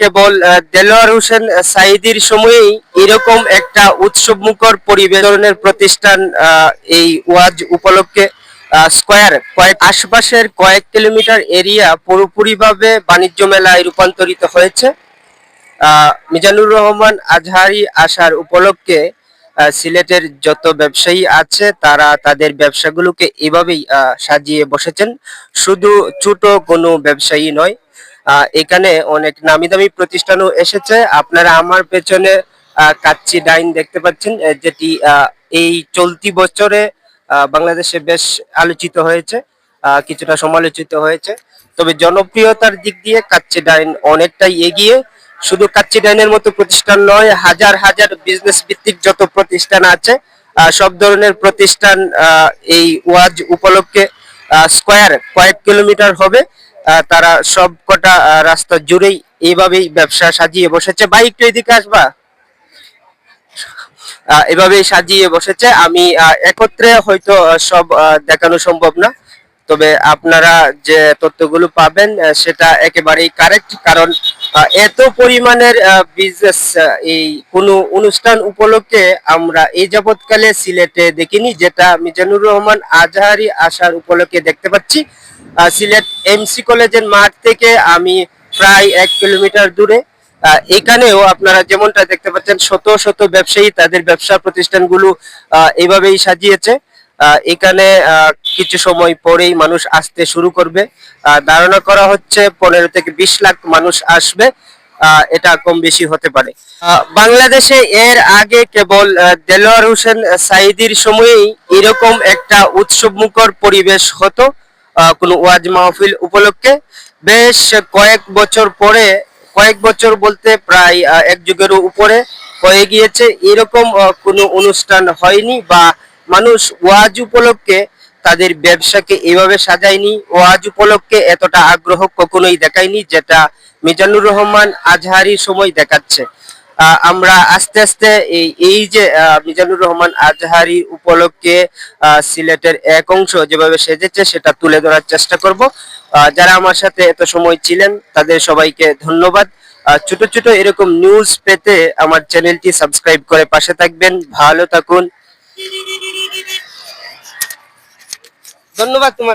কেবল দেলোয়ার হোসেন সাইদির সময়েই এরকম একটা উৎসব মুখর পরিবেশনের প্রতিষ্ঠান এই ওয়াজ উপলক্ষে স্কোয়ার, কয়েক আশপাশের কয়েক কিলোমিটার এরিয়া পুরোপুরিভাবে বাণিজ্য মেলায় রূপান্তরিত হয়েছে। মিজানুর রহমান আজহারি আসার উপলক্ষে সিলেটের যত ব্যবসায়ী আছে, তারা তাদের ব্যবসাগুলোকে এভাবেই সাজিয়ে বসেছেন। শুধু ছোট কোনো ব্যবসায়ী নয় এখানে অনেক নামি দামি প্রতিষ্ঠানও এসেছে। আপনারা আমার পেছনে কাচ্চি ডাইন দেখতে পাচ্ছেন যেটি এই চলতি বছরে বাংলাদেশে বেশ আলোচিত হয়েছে কিছুটা সমালোচিত হয়েছে। তবে জনপ্রিয়তার দিক দিয়ে কাচ্চি ডাইন অনেকটাই এগিয়ে। শুধু কাচ্চি ডাইনের মতো প্রতিষ্ঠান নয়, হাজার হাজার বিজনেস ভিত্তিক যত প্রতিষ্ঠান আছে সব ধরনের প্রতিষ্ঠান এই ওয়াজ উপলক্ষে স্কোয়ার কয়েক কিলোমিটার হবে। তারা সব কটা রাস্তা জুড়েই এইভাবেই ব্যবসা সাজিয়ে বসেছে। ভাই, একটু এদিকে আসবা? এভাবেই সাজিয়ে বসেছে। আমি একত্রে হয়তো সব দেখানো সম্ভব না। তবে আপনারা যে তথ্যগুলো পাবেন সেটা একেবারেই কারেক্ট কারণ এত পরিমাণের বিজনেস এই কোনো অনুষ্ঠান উপলক্ষে আমরা এই যাবৎকালে সিলেটে দেখিনি, যেটা মিজানুর রহমান আজহারি আসার উপলক্ষে দেখতে পাচ্ছি। সিলেট এমসি কলেজের মাঠ থেকে আমি প্রায় এক কিলোমিটার দূরে। এখানেও আপনারা যেমনটা দেখতে পাচ্ছেন শত শত ব্যবসায়ী তাদের ব্যবসা প্রতিষ্ঠানগুলো আহ, এইভাবেই সাজিয়েছে। এখানে কিছু সময় পরেই মানুষ আসতে শুরু করবে। ধারণা করা হচ্ছে পনেরো থেকে বিশ লাখ মানুষ আসবে। এটা কম বেশি হতে পারে। বাংলাদেশে এর আগে কেবল দেলোয়ার হোসেন সাইদির সময়েই এরকম একটা উৎসবমুখর পরিবেশ হতো। কোনো ওয়াজ মাহফিল উপলক্ষে বেশ কয়েক বছর পরে, কয়েক বছর বলতে প্রায় এক যুগেরও উপরে হয়ে গিয়েছে। এরকম কোনো অনুষ্ঠান হয়নি বা মানুষ ওয়াজ উপলক্ষে তাদের ব্যবসাকে এভাবে সাজায়নি। ওয়াজ উপলক্ষে এতটা আগ্রহ কখনোই দেখায়নি, যেটা মিজানুর রহমান আজহারির সময় দেখাচ্ছে। আমরা আস্তে আস্তে এই এই যে মিজানুর রহমান আজহারি উপলক্ষে সিলেটের এক অংশ যেভাবে সেজেছে সেটা তুলে ধরার চেষ্টা করব। যারা আমার সাথে এত সময় ছিলেন, তাদের সবাইকে ধন্যবাদ। ছোট ছোট এরকম নিউজ পেতে আমার চ্যানেলটি সাবস্ক্রাইব করে পাশে থাকবেন। ভালো থাকুন। ধন্যবাদ তোমার।